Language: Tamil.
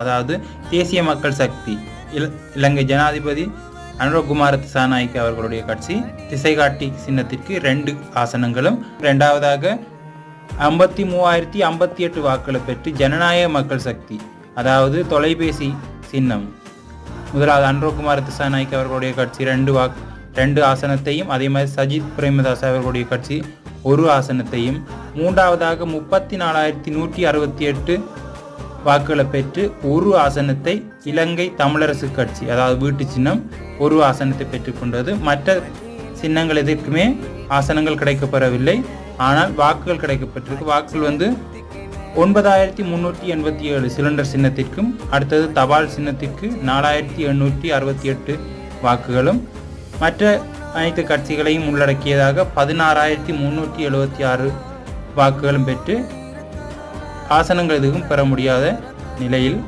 அதாவது தேசிய மக்கள் சக்தி இல- இலங்கை ஜனாதிபதி அனுரகுமார திசாநாயக்க அவர்களுடைய கட்சி திசைகாட்டி சின்னத்திற்கு ரெண்டு ஆசனங்களும் இரண்டாவதாக ஐம்பத்தி மூவாயிரத்தி ஐம்பத்தி எட்டு வாக்குகளை பெற்று ஜனநாயக மக்கள் சக்தி அதாவது தொலைபேசி சின்னம். முதலாவது அன்ரோகுமார் திசாநாயக் அவர்களுடைய கட்சி ரெண்டு வாக் ரெண்டு ஆசனத்தையும் அதே மாதிரி சஜித் பிரேமதாஸ் அவர்களுடைய கட்சி ஒரு ஆசனத்தையும் மூன்றாவதாக முப்பத்தி நாலாயிரத்தி நூற்றி அறுபத்தி எட்டு வாக்குகளை பெற்று ஒரு ஆசனத்தை இலங்கை தமிழரசு கட்சி அதாவது வீட்டு சின்னம் ஒரு ஆசனத்தை பெற்றுக்கொண்டது மற்ற சின்னங்கள் எதற்குமே ஆசனங்கள் கிடைக்கப்பெறவில்லை. ஆனால் வாக்குகள் கிடைக்கப்பட்டிருக்கு வாக்குகள் வந்து ஒன்பதாயிரத்தி முன்னூற்றி எண்பத்தி ஏழு சிலிண்டர் சின்னத்திற்கும் அடுத்தது தபால் சின்னத்திற்கு நாலாயிரத்தி எண்ணூற்றி அறுபத்தி எட்டு வாக்குகளும். மற்ற அனைத்து கட்சிகளையும் உள்ளடக்கியதாக பதினாறாயிரத்தி முன்னூற்றி எழுபத்தி ஆறு வாக்குகளும் பெற்று ஆசனங்கள் எதுவும் பெற முடியாத நிலையில்